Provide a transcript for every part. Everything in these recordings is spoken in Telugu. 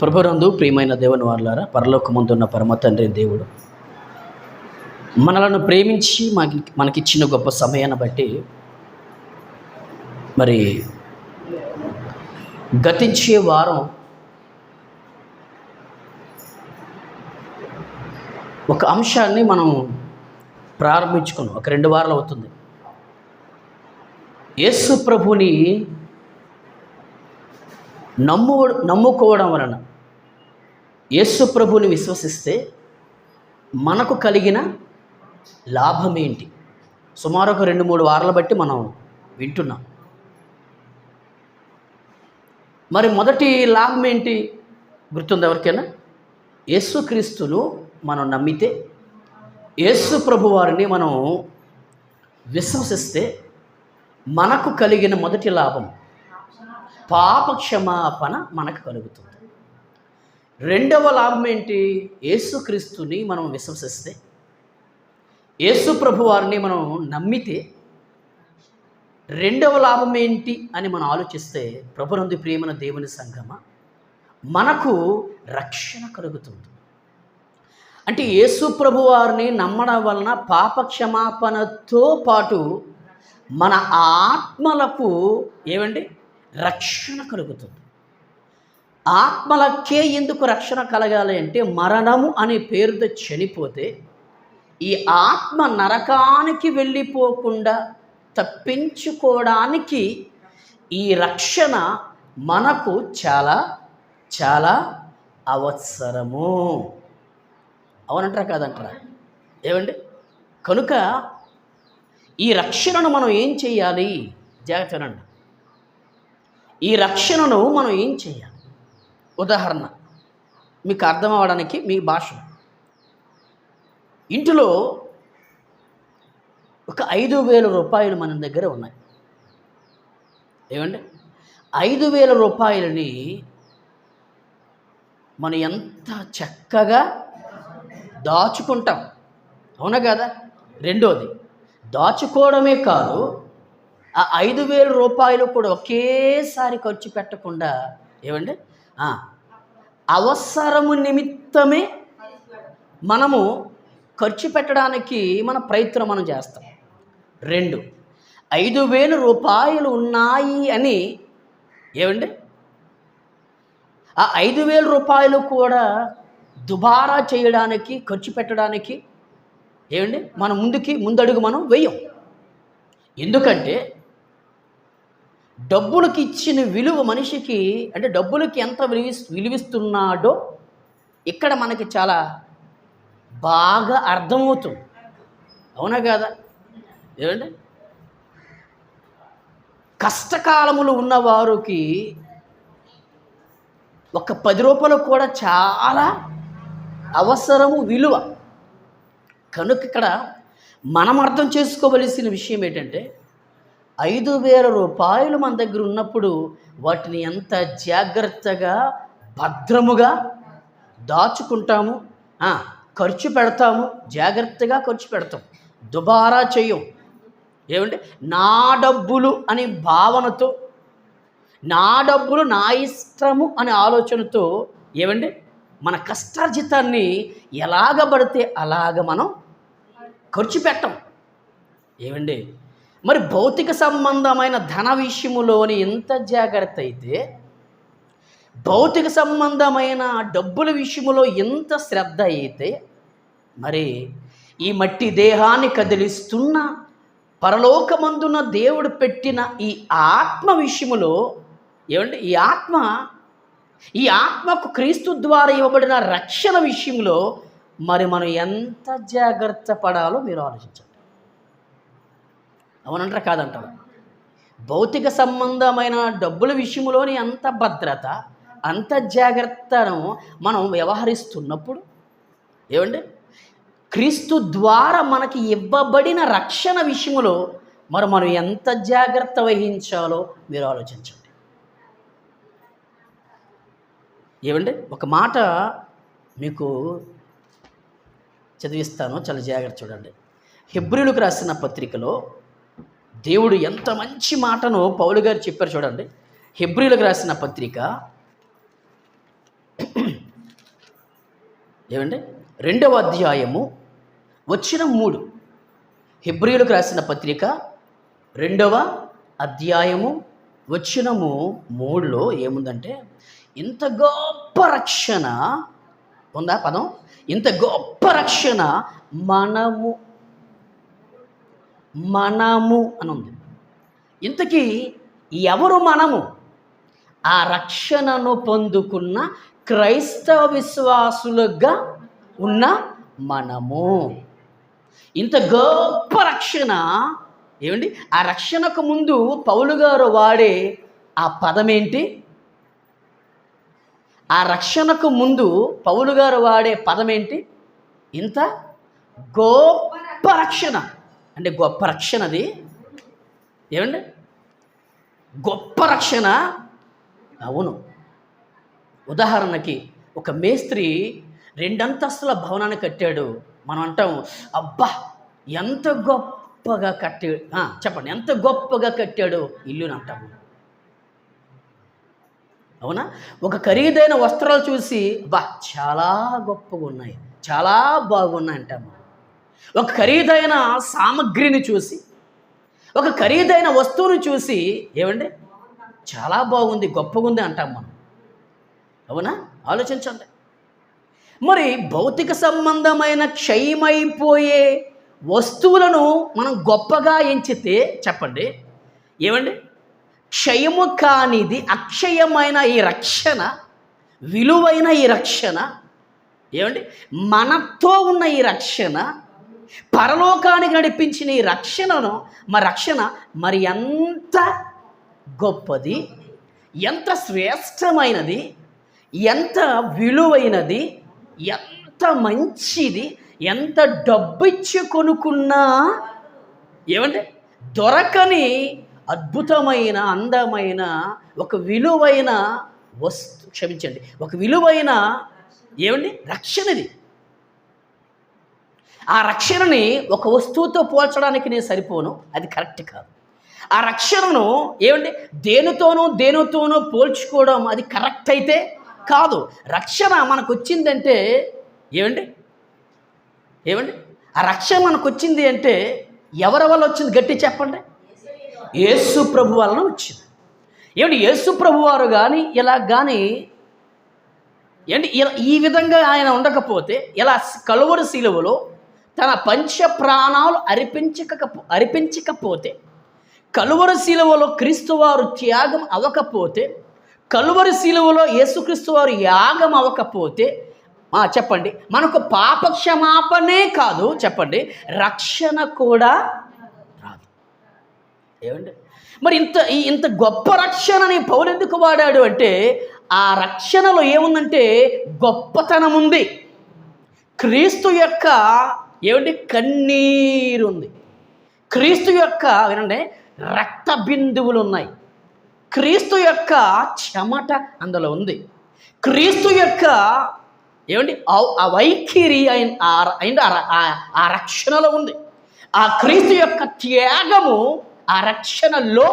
ప్రభురందు ప్రియమైన దేవుని వాళ్ళారా పరలోకముందున్న పరమ తండ్రి దేవుడు మనలను ప్రేమించి మనకి మనకిచ్చిన గొప్ప సమయాన్ని బట్టి మరి గతించే వారం ఒక అంశాన్ని మనం ప్రారంభించుకున్నాం. ఒక రెండు వారాలు అవుతుంది. యేసు ప్రభుని నమ్ము నమ్ముకోవడం వలన యేసు ప్రభుని విశ్వసిస్తే మనకు కలిగిన లాభం ఏంటి? సుమారు ఒక రెండు మూడు వారాల బట్టి మనం వింటున్నాం. మరి మొదటి లాభం ఏంటి? గుర్తుంది ఎవరికైనా? యేసుక్రీస్తును మనం నమ్మితే యేసు ప్రభు వారిని మనం విశ్వసిస్తే మనకు కలిగిన మొదటి లాభం పాపక్షమాపణ మనకు కలుగుతుంది. రెండవ లాభం ఏంటి? యేసుక్రీస్తుని మనం విశ్వసిస్తే యేసు ప్రభు వారిని మనం నమ్మితే రెండవ లాభం ఏంటి అని మనం ఆలోచిస్తే ప్రభునందు ప్రియమైన దేవుని సంగమ మనకు రక్షణ కలుగుతుంది. అంటే యేసు ప్రభు వారిని నమ్మడం వలన పాప క్షమాపణతో పాటు మన ఆత్మలకు ఏమండి? రక్షణ కలుగుతుంది. ఆత్మలకే ఎందుకు రక్షణ కలగాలి అంటే మరణము అనే పేరుతో చనిపోతే ఈ ఆత్మ నరకానికి వెళ్ళిపోకుండా తప్పించుకోవడానికి ఈ రక్షణ మనకు చాలా చాలా అవసరము. అవునంటారా కాదంటారా? ఏమండి? కనుక ఈ రక్షణను మనం ఏం చేయాలి? జాగ్రత్త వినండి. ఈ రక్షణను మనం ఏం చేయాలి? ఉదాహరణ మీకు అర్థం అవ్వడానికి మీ భాష. ఇంటిలో ఒక ఐదు వేల రూపాయలు మన దగ్గర ఉన్నాయి. ఏమండి? ఐదు వేల రూపాయలని మనం ఎంత చక్కగా దాచుకుంటాం. అవునా కదా? రెండోది దాచుకోవడమే కాదు ఆ ఐదు వేల రూపాయలు కూడా ఒకేసారి ఖర్చు పెట్టకుండా ఏమండి? అవసరము నిమిత్తమే మనము ఖర్చు పెట్టడానికి మన ప్రయత్నం మనం చేస్తాం. రెండు ఐదు వేల రూపాయలు ఉన్నాయి అని ఏమండి? ఆ ఐదు వేల రూపాయలు కూడా దుబారా చేయడానికి ఖర్చు పెట్టడానికి ఏమండి? మన ముందుకి ముందడుగు మనం వెయ్యం ఎందుకంటే డబ్బులకి ఇచ్చిన విలువ మనిషికి అంటే డబ్బులకి ఎంత విలువి విలువిస్తున్నాడో ఇక్కడ మనకి చాలా బాగా అర్థమవుతుంది. అవునా కాదా? ఏమండి? కష్టకాలములు ఉన్నవారికి ఒక పది రూపాయలు కూడా చాలా అవసరము విలువ. కనుక ఇక్కడ మనం అర్థం చేసుకోవలసిన విషయం ఏంటంటే ఐదు వేల రూపాయలు మన దగ్గర ఉన్నప్పుడు వాటిని ఎంత జాగ్రత్తగా భద్రముగా దాచుకుంటాము ఖర్చు పెడతాము జాగ్రత్తగా ఖర్చు పెడతాం. దుబారా చేయం ఏమంటే నా డబ్బులు అనే భావనతో నా డబ్బులు నా ఇష్టము అనే ఆలోచనతో ఏమండి మన కష్టార్జితాన్ని ఎలాగ పడితే అలాగ మనం ఖర్చు పెట్టం. ఏమండి? మరి భౌతిక సంబంధమైన ధన విషయములోని ఎంత జాగ్రత్త అయితే భౌతిక సంబంధమైన డబ్బుల విషయములో ఎంత శ్రద్ధ అయితే మరి ఈ మట్టి దేహాన్ని కదిలిస్తున్న పరలోకమందున దేవుడు పెట్టిన ఈ ఆత్మ విషయములో ఏమంటే ఈ ఆత్మ ఈ ఆత్మకు క్రీస్తు ద్వారా ఇవ్వబడిన రక్షణ విషయంలో మరి మనం ఎంత జాగ్రత్త పడాలో మీరు ఆలోచించండి. అవునంటారా? కాదంటారా? భౌతిక సంబంధమైన డబ్బుల విషయంలోని అంత భద్రత అంత జాగ్రత్తను మనం వ్యవహరిస్తున్నప్పుడు ఏమండి? క్రీస్తు ద్వారా మనకి ఇవ్వబడిన రక్షణ విషయంలో మరి మనం ఎంత జాగ్రత్త వహించాలో మీరు ఆలోచించండి. ఏమండి? ఒక మాట మీకు చదివిస్తాను. చాలా జాగ్రత్త చూడండి. హిబ్రిలకు రాసిన పత్రికలో దేవుడు ఎంత మంచి మాటను పౌలు గారు చెప్పారు చూడండి. హిబ్రిలకు రాసిన పత్రిక ఏమండి? రెండవ అధ్యాయము వచ్చిన మూడు. హెబ్రిలకు రాసిన పత్రిక రెండవ అధ్యాయము వచ్చినము మూడులో ఏముందంటే ఇంత గొప్ప రక్షణ ఉందా పదం? ఇంత గొప్ప రక్షణ మనము మనము అని ఉంది. ఇంతకీ ఎవరు మనము? ఆ రక్షణను పొందుకున్న క్రైస్తవ విశ్వాసులుగా ఉన్న మనము. ఇంత గొప్ప రక్షణ ఏమండి? ఆ రక్షణకు ముందు పౌలు గారు వాడే ఆ పదం ఏంటి? ఆ రక్షణకు ముందు పౌలు గారు వాడే పదం ఏంటి ఇంత? గొప్ప రక్షణ. అంటే గొప్ప రక్షణ అది. ఏమండి? గొప్ప రక్షణ. అవును. ఉదాహరణకి ఒక మేస్త్రి రెండంతస్తుల భవనాన్ని కట్టాడు. మనం అంటాం అబ్బా ఎంత గొప్పగా కట్టాడు. చెప్పండి ఎంత గొప్పగా కట్టాడు ఇల్లుని అంటాము అవునా? ఒక ఖరీదైన వస్త్రాలు చూసి బా చాలా గొప్పగా ఉన్నాయి చాలా బాగున్నాయి అంటాము ఒక ఖరీదైన సామగ్రిని చూసి ఒక ఖరీదైన వస్తువుని చూసి ఏమండి? చాలా బాగుంది గొప్పగా ఉంది అంటాం మనం. అవునా? ఆలోచించండి. మరి భౌతిక సంబంధమైన క్షయమైపోయే వస్తువులను మనం గొప్పగా ఎంచితే చెప్పండి. ఏమండి? క్షయము కానిది అక్షయమైన ఈ రక్షణ విలువైన ఈ రక్షణ ఏమండి? మనతో ఉన్న ఈ రక్షణ పరలోకానికి నడిపించిన ఈ రక్షణను మా రక్షణ మరి ఎంత గొప్పది ఎంత శ్రేష్టమైనది ఎంత విలువైనది ఎంత మంచిది ఎంత డబ్బు ఇచ్చి కొనుక్కున్నా ఏమంటే దొరకని అద్భుతమైన అందమైన ఒక విలువైన వస్తు క్షమించండి ఒక విలువైన ఏమండి? రక్షణది. ఆ రక్షణని ఒక వస్తువుతో పోల్చడానికి నేను సరిపోను అది కరెక్ట్ కాదు. ఆ రక్షణను ఏమండి? దేనితోనూ దేనితోనూ పోల్చుకోవడం అది కరెక్ట్ అయితే కాదు. రక్షణ మనకు వచ్చిందంటే ఏమండి? ఏమండి? ఆ రక్షణ మనకు వచ్చింది అంటే ఎవరి వల్ల వచ్చింది? గట్టి చెప్పండి. యేసు ప్రభు వలన వచ్చింది. ఏమిటి యేసు ప్రభు వారు కానీ ఇలా కానీ ఏంటి ఇలా ఈ విధంగా ఆయన ఉండకపోతే ఇలా కలువరు శిలువలో తన పంచ ప్రాణాలు అర్పించక అర్పించకపోతే కలువరు శిలువలో క్రీస్తు వారు త్యాగం అవ్వకపోతే కలువరు శిలువలో యేసుక్రీస్తు వారు యాగం అవ్వకపోతే చెప్పండి మనకు పాపక్షమాపణే కాదు చెప్పండి రక్షణ కూడా ఏమండి? మరి ఇంత ఈ- ఇంత గొప్ప రక్షణని పౌలు ఎందుకు వాడాడు అంటే ఆ రక్షణలో ఏముందంటే గొప్పతనం ఉంది. క్రీస్తు యొక్క ఏమిటి కన్నీరు ఉంది. క్రీస్తు యొక్క వినండి రక్త బిందువులు ఉన్నాయి. క్రీస్తు యొక్క చెమట అందులో ఉంది. క్రీస్తు యొక్క ఏమండి? ఆ- వైఖరి అయిన ఆ- ఆ రక్షణలో ఉంది. ఆ క్రీస్తు యొక్క త్యాగము ఆ రక్షణలో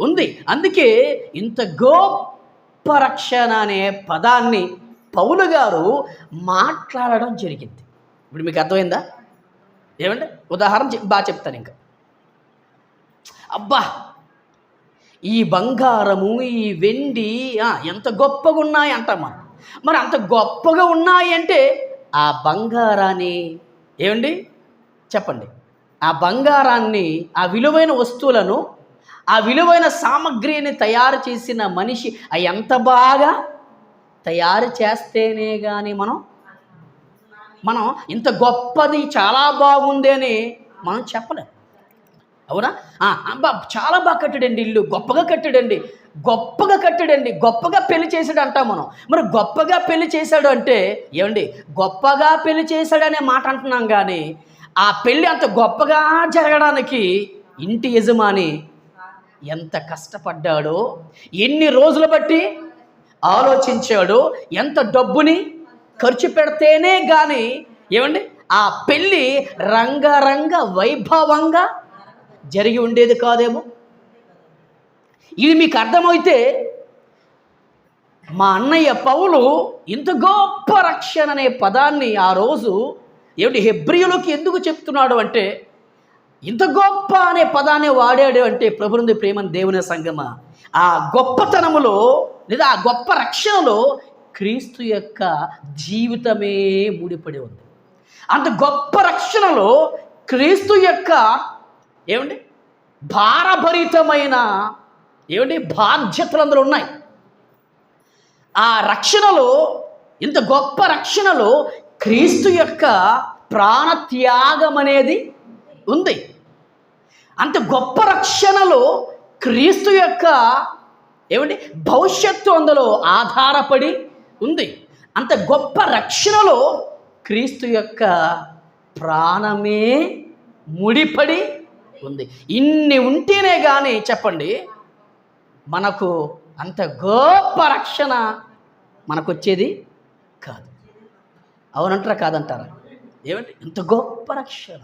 ఉంది. అందుకే ఇంత గొప్ప రక్షణ అనే పదాన్ని పౌలు గారు మాట్లాడడం జరిగింది. ఇప్పుడు మీకు అర్థమైందా? ఏమంటే ఉదాహరణ బాగా చెప్తాను ఇంకా. అబ్బా! ఈ బంగారము ఈ వెండి ఎంత గొప్పగా ఉన్నాయి అంటాం మనం. మరి అంత గొప్పగా ఉన్నాయి అంటే ఆ బంగారాన్ని ఏమండి? చెప్పండి. ఆ బంగారాన్ని ఆ విలువైన వస్తువులను ఆ విలువైన సామగ్రిని తయారు చేసిన మనిషి అవి ఎంత బాగా తయారు చేస్తేనే కానీ మనం మనం ఇంత గొప్పది చాలా బాగుంది అని మనం చెప్పలేం. అవునా? అబ్బా చాలా బాగా కట్టాడండి ఇల్లు. గొప్పగా కట్టాడండి. గొప్పగా కట్టాడండి. గొప్పగా పెళ్ళి చేశాడు అంటాం మనం. మరి గొప్పగా పెళ్ళి చేశాడు అంటే ఏమండి? గొప్పగా పెళ్ళి చేశాడు అనే మాట అంటున్నాం కానీ ఆ పెళ్ళి అంత గొప్పగా జరగడానికి ఇంటి యజమాని ఎంత కష్టపడ్డాడో ఎన్ని రోజులు బట్టి ఆలోచించాడో ఎంత డబ్బుని ఖర్చు పెడితేనే కానీ ఏమండి ఆ పెళ్ళి రంగరంగ వైభవంగా జరిగి ఉండేది కాదేమో. ఇది మీకు అర్థమైతే మా అన్నయ్య పౌలు ఇంత గొప్ప రక్షణ అనే పదాన్ని ఆ రోజు ఏమిటి? హెబ్రియులకి ఎందుకు చెప్తున్నాడు అంటే ఇంత గొప్ప అనే పదాన్ని వాడాడు అంటే ప్రభునంది ప్రేమని దేవుని సంగమ. ఆ గొప్పతనములో లేదా ఆ గొప్ప రక్షణలో క్రీస్తు యొక్క జీవితమే ముడిపడి ఉంది. అంత గొప్ప రక్షణలో క్రీస్తు యొక్క ఏమండి? భారభరితమైన ఏమిటి బాధ్యతలు అందులో ఉన్నాయి. ఆ రక్షణలో ఇంత గొప్ప రక్షణలో క్రీస్తు యొక్క ప్రాణత్యాగం అనేది ఉంది. అంత గొప్ప రక్షణలో క్రీస్తు యొక్క ఏమండి? భవిష్యత్తు అందులో ఆధారపడి ఉంది. అంత గొప్ప రక్షణలో క్రీస్తు యొక్క ప్రాణమే ముడిపడి ఉంది. ఇన్ని ఉంటేనే కానీ చెప్పండి మనకు అంత గొప్ప రక్షణ మనకు వచ్చేది అవునంటారా కాదంటారా? ఏమంటే ఇంత గొప్ప రక్షణ.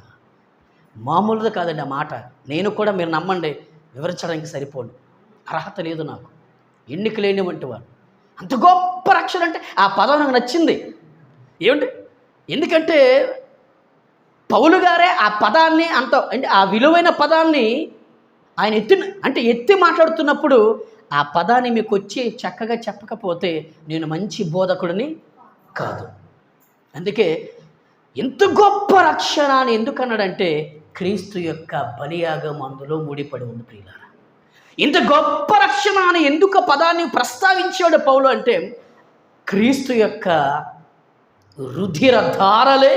మామూలుగా కాదండి ఆ మాట. నేను కూడా మీరు నమ్మండి వివరించడానికి సరిపోను. అర్హత లేదు నాకు. ఎన్నిక లేని వంటి వాడు. అంత గొప్ప రక్షణ అంటే ఆ పదం నాకు నచ్చింది. ఏమంటే ఎందుకంటే పౌలు గారే ఆ పదాన్ని అంత అంటే ఆ విలువైన పదాన్ని ఆయన ఎత్తి అంటే ఎత్తి మాట్లాడుతున్నప్పుడు ఆ పదాన్ని మీకు వచ్చి చక్కగా చెప్పకపోతే నేను మంచి బోధకుడిని కాదు. అందుకే ఎంత గొప్ప రక్షణ అని ఎందుకు అన్నాడంటే క్రీస్తు యొక్క బలియాగం అందులో ముడిపడి ఉంది ప్రియులారా. ఇంత గొప్ప రక్షణ అని ఎందుకు పదాన్ని ప్రస్తావించాడు పౌలు అంటే క్రీస్తు యొక్క రుధిర ధారలే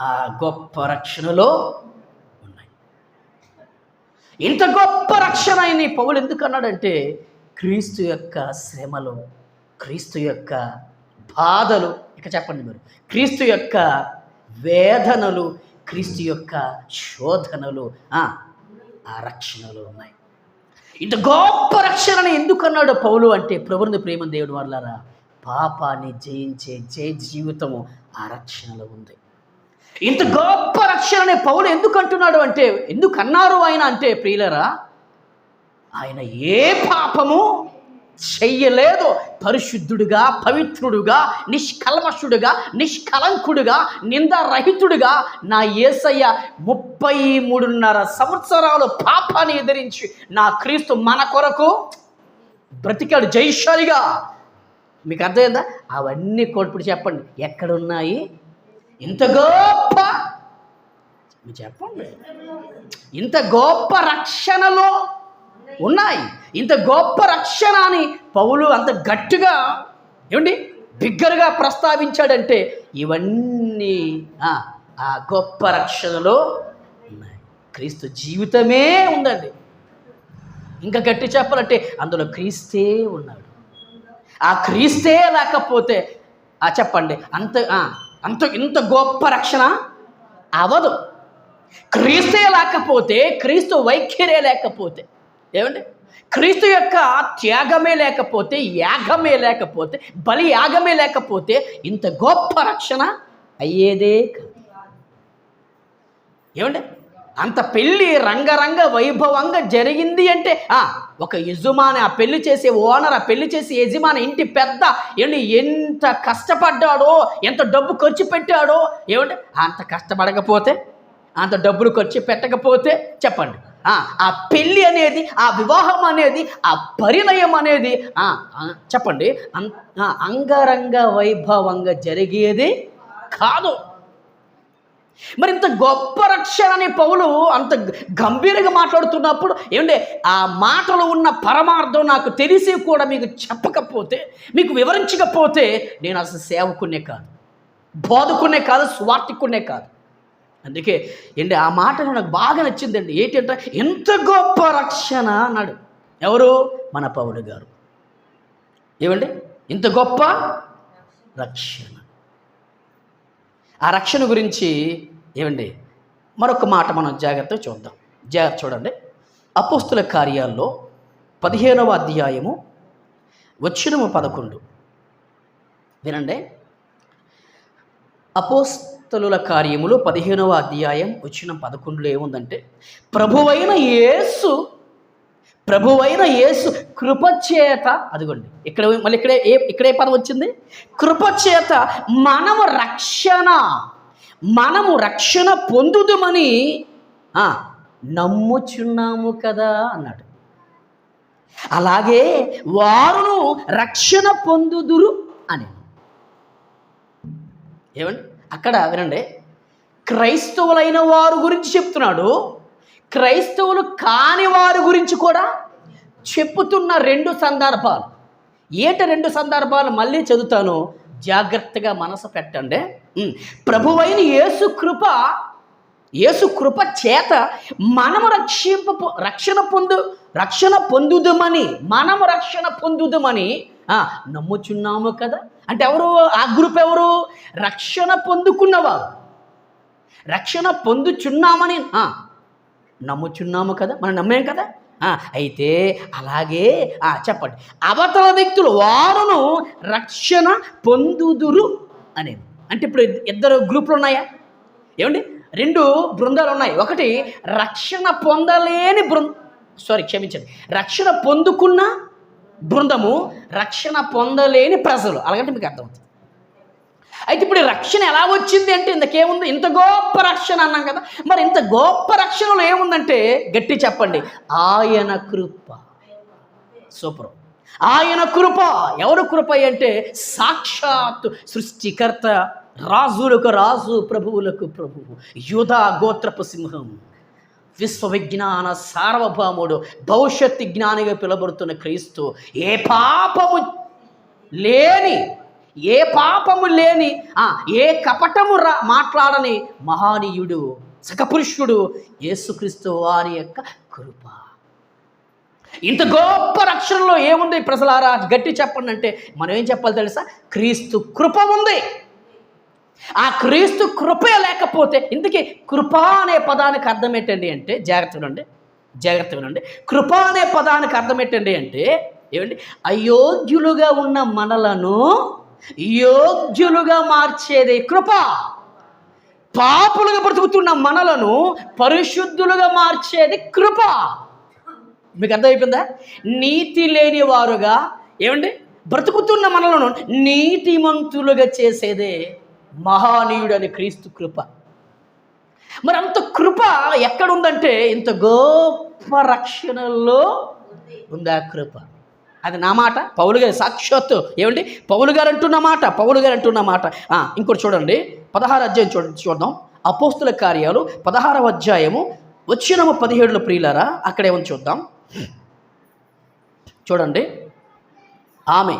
ఆ గొప్ప రక్షణలో ఉన్నాయి. ఇంత గొప్ప రక్షణ అని పౌలు ఎందుకు అన్నాడంటే క్రీస్తు యొక్క శ్రమలు క్రీస్తు యొక్క బాధలు. ఇక చెప్పండి మీరు. క్రీస్తు యొక్క వేదనలు క్రీస్తు యొక్క శోధనలు ఆ రక్షణలు ఉన్నాయి. ఇంత గొప్ప రక్షణని ఎందుకు అన్నాడు పౌలు అంటే ప్రభుని ప్రేమ దేవుడు వాళ్ళారా పాపాన్ని జయించే జయ జీవితము ఆ రక్షణలో ఉంది. ఇంత గొప్ప రక్షణని పౌలు ఎందుకు అంటున్నాడు అంటే ఎందుకు అన్నారు ఆయన అంటే ప్రియులరా ఆయన ఏ పాపము చెయ్యలేదు. పరిశుద్ధుడుగా పవిత్రుడుగా నిష్కల్మషుడుగా నిష్కలంకుడుగా నిందారహితుడుగా నా యేసయ్య ముప్పై మూడున్నర సంవత్సరాలు పాపాన్ని ఎదిరించి నా క్రీస్తు మన కొరకు బ్రతికాడు. జైశాలిగా మీకు అర్థమైందా? అవన్నీ కోల్పుడు చెప్పండి. ఎక్కడున్నాయి? ఇంత గొప్ప మీరు చెప్పండి. ఇంత గొప్ప రక్షణలో ఉన్నాయి. ఇంత గొప్ప రక్షణ అని పౌలు అంత గట్టిగా ఏమండి? బిగ్గరగా ప్రస్తావించాడంటే ఇవన్నీ ఆ, గొప్ప రక్షణలో ఉన్నాయి. క్రీస్తు జీవితమే ఉందండి. ఇంకా గట్టి చెప్పాలంటే అందులో క్రీస్తే ఉన్నాడు. ఆ క్రీస్తే లేకపోతే ఆ చెప్పండి అంత ఆ, అంత ఇంత గొప్ప రక్షణ అవదు. క్రీస్తే లేకపోతే క్రీస్తు వైఖరే లేకపోతే ఏమండి? క్రీస్తు యొక్క త్యాగమే లేకపోతే యాగమే లేకపోతే బలి యాగమే లేకపోతే ఇంత గొప్ప రక్షణ అయ్యేదే ఏమండి అంత పెళ్ళి రంగరంగ వైభవంగా జరిగింది అంటే ఆ, ఒక యజమాని ఆ పెళ్ళి చేసే ఓనర్ ఆ పెళ్ళి చేసే యజమాని ఇంటి పెద్ద ఏమండి ఎంత కష్టపడ్డాడో ఎంత డబ్బు ఖర్చు పెట్టాడో ఏమంటే అంత కష్టపడకపోతే అంత డబ్బులు ఖర్చు పెట్టకపోతే చెప్పండి. ఆ, పెళ్ళి అనేది ఆ వివాహం అనేది ఆ పరిణయం అనేది చెప్పండి అం- అంగరంగ వైభవంగా జరిగేది కాదు. మరి ఇంత గొప్ప రక్షణ అనే పౌలు అంత గ- గంభీరంగా మాట్లాడుతున్నప్పుడు ఏమంటే ఆ మాటలో ఉన్న పరమార్థం నాకు తెలిసి కూడా మీకు చెప్పకపోతే మీకు వివరించకపోతే నేను అసలు సేవకునే కాదు బోధకునే కాదు స్వార్థికునే కాదు. అందుకే ఏంటి ఆ మాట నాకు బాగా నచ్చిందండి. ఏంటంటే ఎంత గొప్ప రక్షణ అన్నాడు. ఎవరు? మన పౌలు గారు. ఏమండి? ఇంత గొప్ప రక్షణ. ఆ రక్షణ గురించి ఏమండి? మరొక మాట మనం జాగ్రత్తగా చూద్దాం. జాగ్రత్త చూడండి. అపోస్తుల కార్యాల్లో పదిహేనవ అధ్యాయము వచ్చినము పదకొండు. వినండి. అపోస్ అపోస్తలుల కార్యములు పదిహేనవ అధ్యాయం వచ్చిన పదకొండులో ఏముందంటే ప్రభువైన యేసు ప్రభువైన యేసు కృపచేత అదిగోండి ఇక్కడ మళ్ళీ ఇక్కడే ఏ ఇక్కడే పదం వచ్చింది? కృపచేత మనము రక్షణ మనము రక్షణ పొందుదమని ఆ, నమ్ముచున్నాము కదా అన్నాడు. అలాగే వారును రక్షణ పొందుదురు అని. ఏమండి? అక్కడ వినండి. క్రైస్తవులైన వారు గురించి చెప్తున్నాడు. క్రైస్తవులు కాని వారి గురించి కూడా చెప్పుతున్న రెండు సందర్భాలు. ఏట రెండు సందర్భాలు? మళ్ళీ చదువుతాను. జాగ్రత్తగా మనసు పెట్టండి. ప్రభువైన యేసు కృప యేసు కృప చేత మనము రక్షింప రక్షణ పొందు రక్షణ పొందుదమని మనము రక్షణ పొందుదమని నమ్ముచున్నాము కదా. అంటే ఎవరు? ఆ గ్రూప్ ఎవరు? రక్షణ పొందుకున్నవారు. రక్షణ పొందుచున్నామని నమ్ముచున్నాము కదా. మనం నమ్మాం కదా? అయితే అలాగే ఆ, చెప్పండి. అవతల వ్యక్తులు వారును రక్షణ పొందుదురు అనేది. అంటే ఇప్పుడు ఇద్దరు గ్రూపులు ఉన్నాయా? ఏమండి? రెండు బృందాలు ఉన్నాయి. ఒకటి రక్షణ పొందలేని బృంద సారీ క్షమించండి. రక్షణ పొందుకున్న బృందము రక్షణ పొందలేని ప్రజలు. అలాగంటే మీకు అర్థమవుతుంది. అయితే ఇప్పుడు రక్షణ ఎలా వచ్చింది అంటే ఇంతకేముంది ఇంత గొప్ప రక్షణ అన్నాం కదా. మరి ఇంత గొప్ప రక్షణలో ఏముందంటే గట్టి చెప్పండి. ఆయన కృప. సూపర్. ఆయన కృప. ఎవరు కృప అంటే సాక్షాత్తు సృష్టికర్త రాజులకు రాజు ప్రభువులకు ప్రభువు. యూధా గోత్రపు సింహం. విశ్వవిజ్ఞాన సార్వభౌముడు భవిష్యత్తు జ్ఞానిగా పిలువబడుతున్న క్రీస్తు ఏ పాపము లేని ఏ పాపము లేని ఏ కపటము రా మాట్లాడని మహానీయుడు సకపురుషుడు యేసుక్రీస్తు వారి యొక్క కృప. ఇంత గొప్ప రక్షణలో ఏముంది ప్రజలారా? గట్టి చెప్పండి అంటే మనం ఏం చెప్పాలి తెలుసా? క్రీస్తు కృప ఉంది. ఆ క్రీస్తు కృపే లేకపోతే ఇందుకే కృప అనే పదానికి అర్థం ఏంటండి అంటే జాగ్రత్త వినండి జాగ్రత్త వినండి. కృప అనే పదానికి అర్థం ఏంటండి అంటే ఏమండి? అయోగ్యులుగా ఉన్న మనలను యోగ్యులుగా మార్చేది కృప. పాపులుగా బ్రతుకుతున్న మనలను పరిశుద్ధులుగా మార్చేది కృప. మీకు అర్థమైపోయిందా? నీతి లేని వారుగా ఏమండి? బ్రతుకుతున్న మనలను నీతిమంతులుగా చేసేదే మహానీయుడని క్రీస్తు కృప. మరి అంత కృప ఎక్కడుందంటే ఇంత గొప్ప రక్షణలో ఉందా కృప. అది నా మాట? పౌలు గారి సాక్షాత్తు ఏమండి? పౌలు గారు అంటున్న మాట పౌలు గారు అంటున్న మాట. ఇంకోటి చూడండి. పదహారు అధ్యాయం చూడ చూద్దాం. అపోస్తుల కార్యాలు పదహారవ అధ్యాయము వచ్చిన ప్రియులరా ప్రియులారా అక్కడేమని చూద్దాం? చూడండి. ఆమె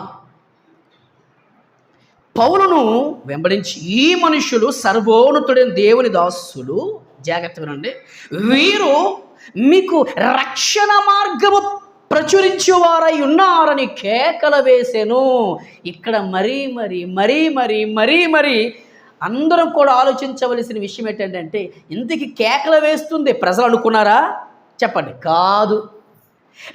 పౌలును వెంబడించి ఈ మనుషులు సర్వోన్నతుడైన దేవుని దాసులు జాగ్రత్త వినండి. వీరు మీకు రక్షణ మార్గము ప్రచురించేవారై ఉన్నారని కేకలు వేసాను. ఇక్కడ మరీ మరి మరీ మరి మరీ మరి అందరం కూడా ఆలోచించవలసిన విషయం ఏంటంటే ఇంతకి కేకలు వేస్తుంది ప్రజలు అనుకున్నారా? చెప్పండి. కాదు.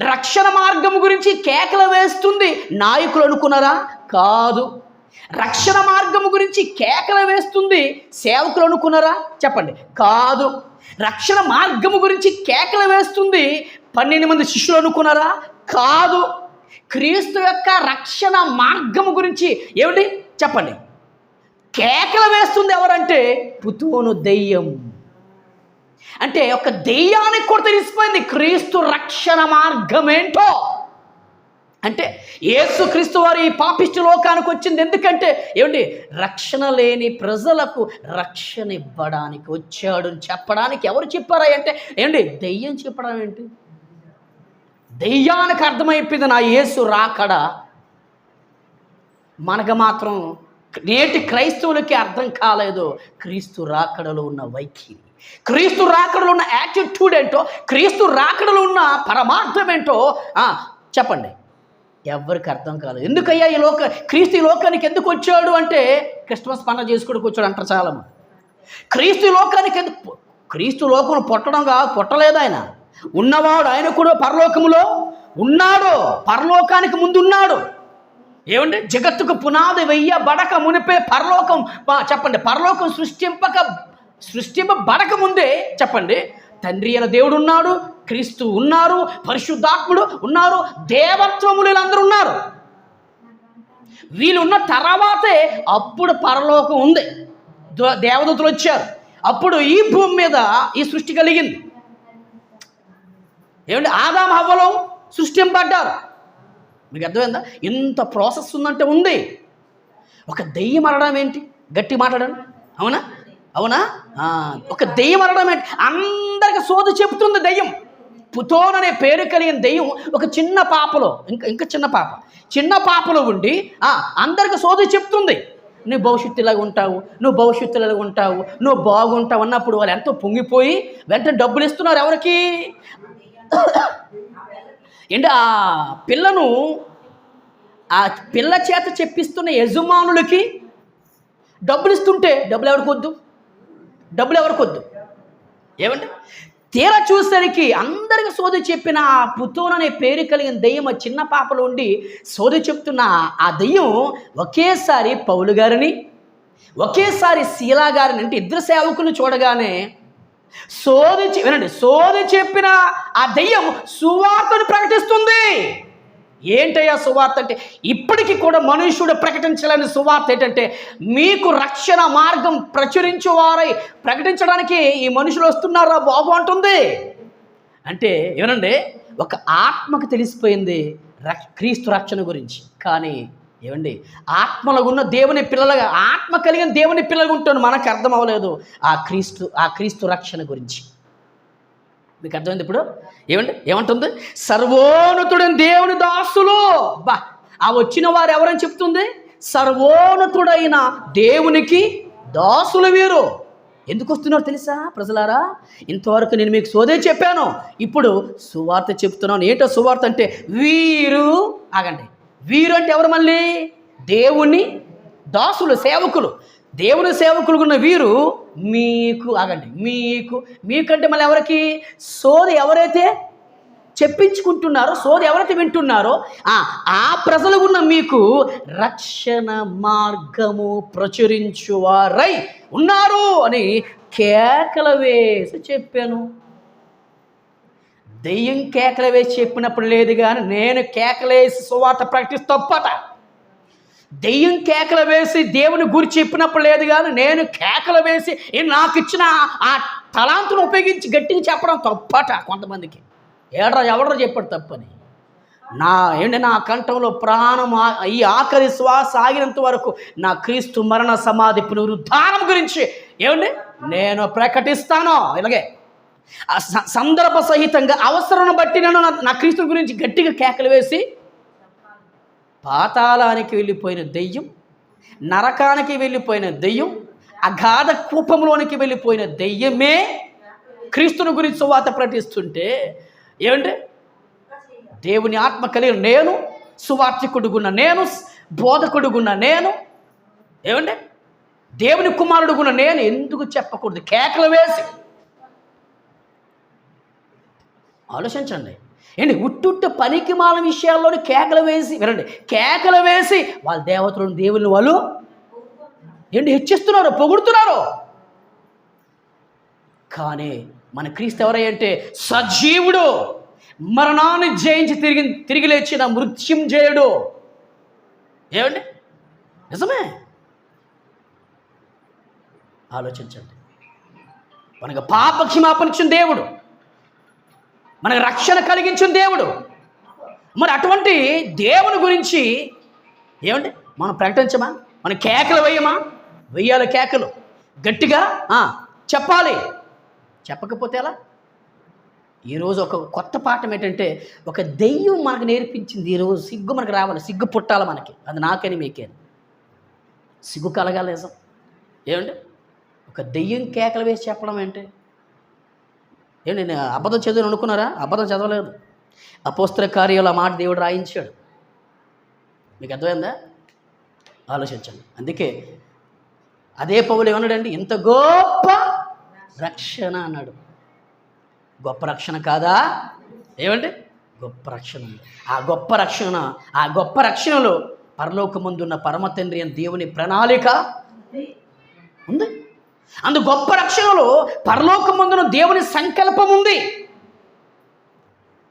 రక్షణ మార్గం గురించి కేకలు వేస్తుంది నాయకులు అనుకున్నారా? కాదు. రక్షణ మార్గము గురించి కేకలు వేస్తుంది సేవకులు అనుకున్నారా? చెప్పండి. కాదు. రక్షణ మార్గము గురించి కేకలు వేస్తుంది పన్నెండు మంది శిష్యులు అనుకున్నారా? కాదు. క్రీస్తు యొక్క రక్షణ మార్గము గురించి ఏమిటి? చెప్పండి. కేకలు వేస్తుంది ఎవరంటే? పుతువును దెయ్యం. అంటే ఒక దెయ్యానికి కూడా తెలిసిపోయింది క్రీస్తు రక్షణ మార్గం ఏంటో? అంటే ఏసుక్రీస్తు వారు ఈ పాపిష్టి లోకానికి వచ్చింది ఎందుకంటే ఏమండి? రక్షణ లేని ప్రజలకు రక్షణ ఇవ్వడానికి వచ్చాడు అని చెప్పడానికి ఎవరు చెప్పారా అంటే ఏమండి? దెయ్యం చెప్పడం ఏంటి? దెయ్యానికి అర్థమైపోయింది నా యేసు రాకడ. మనకు మాత్రం నేటి క్రైస్తవులకి అర్థం కాలేదు. క్రీస్తు రాకడలో ఉన్న వైఖరి క్రీస్తు రాకడలో ఉన్న యాటిట్యూడ్ ఏంటో క్రీస్తు రాకడలో ఉన్న పరమార్థం ఏంటో చెప్పండి. ఎవరికి అర్థం కాలేదు ఎందుకయ్యా ఈ లోక క్రీస్తు ఈ లోకానికి ఎందుకు వచ్చాడు అంటే క్రిస్మస్ పండుగ చేసుకోవడానికి వచ్చాడు అంటారు చాలామంది. క్రీస్తు లోకానికి ఎందుకు క్రీస్తు లోకం పుట్టడం కాదు పుట్టలేదు ఆయన. ఉన్నవాడు ఆయన కూడా పరలోకములో ఉన్నాడు. పరలోకానికి ముందు ఉన్నాడు ఏమండి? జగత్తుకు పునాది వెయ్య బడక మునిపే పరలోకం చెప్పండి. పరలోకం సృష్టింపక సృష్టింపబడక ముందే చెప్పండి. తండ్రి అయిన దేవుడు ఉన్నాడు క్రీస్తు ఉన్నారు పరిశుద్ధాత్ముడు ఉన్నారు దేవత్వములు వీళ్ళందరూ ఉన్నారు. వీళ్ళు ఉన్న తర్వాతే అప్పుడు పరలోకం ఉంది. దేవదూతలు వచ్చారు. అప్పుడు ఈ భూమి మీద ఈ సృష్టి కలిగింది. ఏమండి? ఆదాం హవ్వలో సృష్టింపడ్డారు మీకు అర్థమైందా? ఇంత ప్రాసెస్ ఉందంటే ఉంది. ఒక దెయ్యం అనడం ఏంటి? గట్టి మాట్లాడండి. అవునా? అవునా? ఒక దెయ్యం అనడం ఏంటి? అంత అందరికి సోది చెప్తుంది దెయ్యం. పుతోన్ అనే పేరు కలిగిన దెయ్యం ఒక చిన్న పాపలో ఇంకా ఇంకా చిన్న పాప చిన్న పాపలో ఉండి అందరికి సోది చెప్తుంది. నువ్వు భవిష్యత్తు ఇలాగ ఉంటావు నువ్వు భవిష్యత్తు ఇలాగ ఉంటావు నువ్వు బాగుంటావు అన్నప్పుడు వాళ్ళు ఎంతో పొంగిపోయి వెంటనే డబ్బులు ఇస్తున్నారు ఎవరికి? ఏంటి ఆ పిల్లను ఆ పిల్ల చేత చెప్పిస్తున్న యజమానులకి డబ్బులు ఇస్తుంటే డబ్బులు ఎవరికి వద్దు? డబ్బులు ఎవరికి వద్దు? ఏమండి తీరా చూసరికి అందరికి సోది చెప్పిన ఆ పుతూన్ అనే పేరు కలిగిన దెయ్యం ఆ చిన్న పాపలు ఉండి సోది చెప్తున్న ఆ- దెయ్యం ఒకేసారి పౌలు గారిని ఒకేసారి శీలా గారిని అంటే ఇద్దరు సేవకులు చూడగానే సోది వినండి సోది చెప్పిన ఆ దెయ్యం సువార్తను ప్రకటిస్తుంది. ఏంటయ్యా సువార్త అంటే? ఇప్పటికీ కూడా మనుష్యుడు ప్రకటించలేని సువార్త ఏంటంటే మీకు రక్షణ మార్గం ప్రచురించువారై ప్రకటించడానికి ఈ మనుషులు వస్తున్నారా బాబు అంటుంది. అంటే ఏమనండి? ఒక ఆత్మకు తెలిసిపోయింది రక్ష క్రీస్తు రక్షణ గురించి. కానీ ఏమండి? ఆత్మలో ఉన్న దేవుని పిల్లలుగా ఆత్మ కలిగిన దేవుని పిల్లలుగా ఉంటాను మనకు అర్థం అవ్వలేదు ఆ క్రీస్తు ఆ క్రీస్తు రక్షణ గురించి. మీకు అర్థమైంది ఇప్పుడు? ఏమండి? ఏమంటుంది? సర్వోన్నతుడైన దేవుని దాసులు. బా ఆ వచ్చిన వారు ఎవరని చెప్తుంది? సర్వోన్నతుడైన దేవునికి దాసులు వీరు. ఎందుకు వస్తున్నారు తెలుసా ప్రజలారా? ఇంతవరకు నేను మీకు సోదే చెప్పాను. ఇప్పుడు సువార్త చెప్తున్నాను. ఏంటో సువార్త అంటే వీరు ఆగండి. వీరు అంటే ఎవరు మళ్ళీ? దేవుని దాసులు సేవకులు. దేవుని సేవకులు ఉన్న వీరు మీకు ఆగండి మీకు మీకంటే మళ్ళీ ఎవరికి? సోది ఎవరైతే చెప్పించుకుంటున్నారో సోది ఎవరైతే వింటున్నారో ఆ ప్రజలు ఉన్న మీకు రక్షణ మార్గము ప్రచురించువారై ఉన్నారు అని కేకల వేసి చెప్పాను. దెయ్యం కేకలు వేసి చెప్పినప్పుడు లేదు కానీ నేను కేకలేసి సువార్త ప్రకటిస్తూ దెయ్యం కేకలు వేసి దేవుని గురి చెప్పినప్పుడు లేదు కానీ నేను కేకలు వేసి నాకు ఇచ్చిన ఆ తలాంతును ఉపయోగించి గట్టిగా చెప్పడం తప్పట కొంతమందికి. ఏడ్రా ఎవడరా చెప్పాడు తప్పని? నా ఏంటి నా కంఠంలో ప్రాణం ఈ ఆఖరి శ్వాస ఆగినంత వరకు నా క్రీస్తు మరణ సమాధి పునరుద్ధానం గురించి ఏమండి? నేను ప్రకటిస్తాను. ఇలాగే. ఆ స- సందర్భ సహితంగా అవసరం బట్టి నేను నా- నా క్రీస్తు గురించి గట్టిగా కేకలు వేసి పాతాళానికి వెళ్ళిపోయిన దెయ్యం నరకానికి వెళ్ళిపోయిన దెయ్యం అగాధ కూపంలోనికి వెళ్ళిపోయిన దెయ్యమే క్రీస్తుని గురించి సువాత ప్రకటిస్తుంటే ఏమంటే దేవుని ఆత్మ కలిగిన నేను సువార్థికుడుగున్న నేను బోధకుడుగున్న నేను ఏమంటే దేవుని కుమారుడుగున్న నేను ఎందుకు చెప్పకూడదు? కేకలు వేసి. ఆలోచించండి. ఏంటి? ఉట్టుట్ట పనికి మాల విషయాల్లోని కేకలు వేసి వినండి కేకలు వేసి వాళ్ళ దేవతలను దేవుని వాళ్ళు ఏంటి? హెచ్చిస్తున్నారు పొగుడుతున్నారు. కానీ మన క్రీస్తు ఎవరంటే సజీవుడు. మరణాన్ని జయించి తిరిగి తిరిగి లేచిన మృత్యుంజయుడు ఏమండి? నిజమే? ఆలోచించండి. మనకు పాప క్షమాపణ ఇచ్చిన దేవుడు. మనకు రక్షణ కలిగించిన దేవుడు. మరి అటువంటి దేవుని గురించి ఏమండి? మనం ప్రకటించమా? మన కేకలు వేయమా? వెయ్యాలి కేకలు. గట్టిగా చెప్పాలి. చెప్పకపోతే ఎలా? ఈరోజు ఒక కొత్త పాఠం ఏంటంటే ఒక దెయ్యం మనకు నేర్పించింది ఈరోజు సిగ్గు మనకు రావాలి. సిగ్గు పుట్టాలి మనకి. అది నాకని మీకేని సిగ్గు కలగాలి ఏమండి? ఒక దెయ్యం కేకలు వేసి చెప్పడం ఏంటి? ఏంటి నేను అబద్ధం చదివాను అనుకున్నారా? అబద్ధం చదవలేదు. అపోస్త్ర కార్యాల ఆ మాట దేవుడు రాయించాడు. మీకు అర్థమైందా? ఆలోచించండి. అందుకే అదే పౌలు ఏమన్నాడండి? ఇంత గొప్ప రక్షణ అన్నాడు. గొప్ప రక్షణ కాదా? ఏమండి? గొప్ప రక్షణ. ఆ గొప్ప రక్షణ ఆ గొప్ప రక్షణలో పరలోకమందున్న పరమ తండ్రి అని దేవుని ప్రణాళిక ఉంది. అందు గొప్ప రక్షణలో పరలోకమందున దేవుని సంకల్పం ఉంది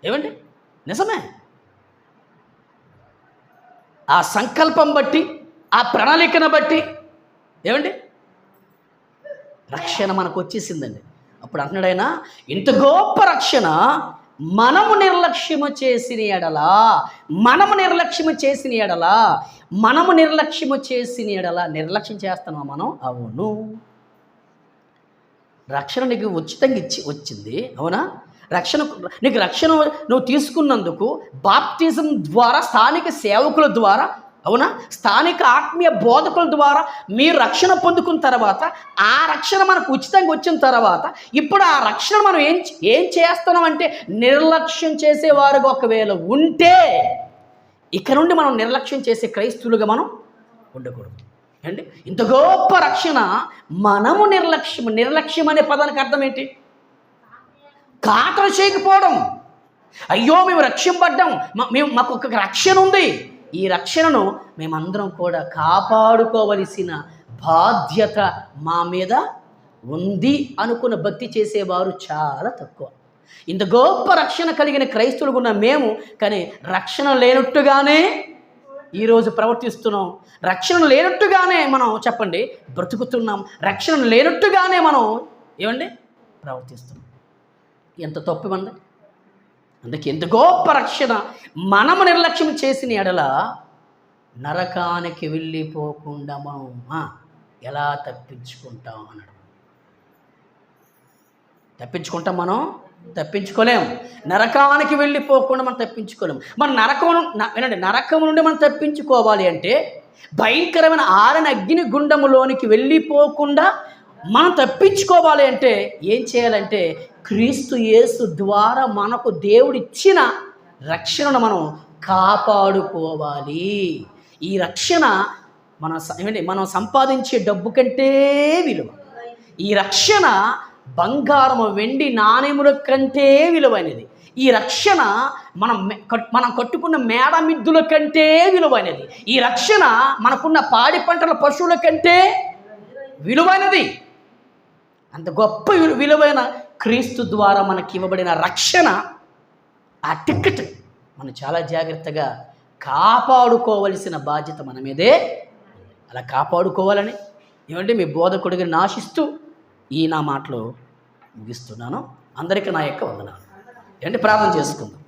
ఏమండి? నిజమే. ఆ సంకల్పం బట్టి ఆ ప్రణాళికను బట్టి ఏమండి? రక్షణ మనకు వచ్చేసిందండి. అప్పుడు అంటున్నాడు ఆయన ఇంత గొప్ప రక్షణ మనము నిర్లక్ష్యము చేసిన ఎడలా మనము నిర్లక్ష్యము చేసిన ఎడలా మనము నిర్లక్ష్యము చేసిన ఎడలా నిర్లక్ష్యం చేస్తున్నాం మనం? అవును. రక్షణ నీకు ఉచితంగా ఇచ్చి వచ్చింది. అవునా? రక్షణ నీకు రక్షణ నువ్వు తీసుకున్నందుకు బాప్తిజం ద్వారా స్థానిక సేవకుల ద్వారా అవునా? స్థానిక ఆత్మీయ బోధకుల ద్వారా మీరు రక్షణ పొందుకున్న తర్వాత ఆ రక్షణ మనకు ఉచితంగా వచ్చిన తర్వాత ఇప్పుడు ఆ రక్షణ మనం ఏం ఏం చేస్తున్నాం అంటే నిర్లక్ష్యం చేసేవారుగా ఒకవేళ ఉంటే ఇక నుండి మనం నిర్లక్ష్యం చేసే క్రైస్తువులుగా మనం ఉండకూడదు. అండి? ఇంత గొప్ప రక్షణ మనము నిర్లక్ష్యం నిర్లక్ష్యం అనే పదానికి అర్థం ఏంటి? కాటలు చేయకపోవడం. అయ్యో మేము రక్షింపడ్డాం. మేము మాకు ఒక రక్షణ ఉంది. ఈ రక్షణను మేమందరం కూడా కాపాడుకోవలసిన బాధ్యత మా మీద ఉంది అనుకున్న భక్తి చేసేవారు చాలా తక్కువ. ఇంత గొప్ప రక్షణ కలిగిన క్రైస్తవులు ఉన్న మేము కానీ రక్షణ లేనట్టుగానే ఈరోజు ప్రవర్తిస్తున్నాం. రక్షణ లేనట్టుగానే మనం చెప్పండి బ్రతుకుతున్నాం. రక్షణ లేనట్టుగానే మనం ఏమండి? ప్రవర్తిస్తున్నాం. ఎంత తప్పు మంది? అందుకే ఎంత గొప్ప రక్షణ మనము నిర్లక్ష్యం చేసిన ఎడల నరకానికి వెళ్ళిపోకుండా మనం ఎలా తప్పించుకుంటాం అన్నాడు. తప్పించుకుంటాం మనం? తప్పించుకోలేం నరకానికి వెళ్ళిపోకుండా మనం తప్పించుకోలేం మన నరకం వినండి నరకం నుండి మనం తప్పించుకోవాలి అంటే భయంకరమైన ఆరని అగ్ని గుండములోనికి వెళ్ళిపోకుండా మనం తప్పించుకోవాలి అంటే ఏం చేయాలంటే క్రీస్తు యేసు ద్వారా మనకు దేవుడిచ్చిన రక్షణను మనం కాపాడుకోవాలి. ఈ రక్షణ మన ఏమంటే మనం సంపాదించే డబ్బు కంటే విలువ. ఈ రక్షణ బంగారము వెండి నాణెముల కంటే విలువైనది. ఈ రక్షణ మనం మనం కట్టుకున్న మేడ మిద్దుల కంటే విలువైనది. ఈ రక్షణ మనకున్న పాడి పంటల పశువుల కంటే విలువైనది. అంత గొప్ప విలువైన క్రీస్తు ద్వారా మనకి ఇవ్వబడిన రక్షణ ఆ టికెట్ మనం చాలా జాగ్రత్తగా కాపాడుకోవలసిన బాధ్యత మన మీదే. అలా కాపాడుకోవాలని. ఏమంటే మీ బోధకుడిగా నాశిస్తూ ఈ నా మాటలు ముగిస్తున్నాను. అందరికీ నా యొక్క వందనాలు. ఏంటి? ప్రార్థన చేసుకుందాం.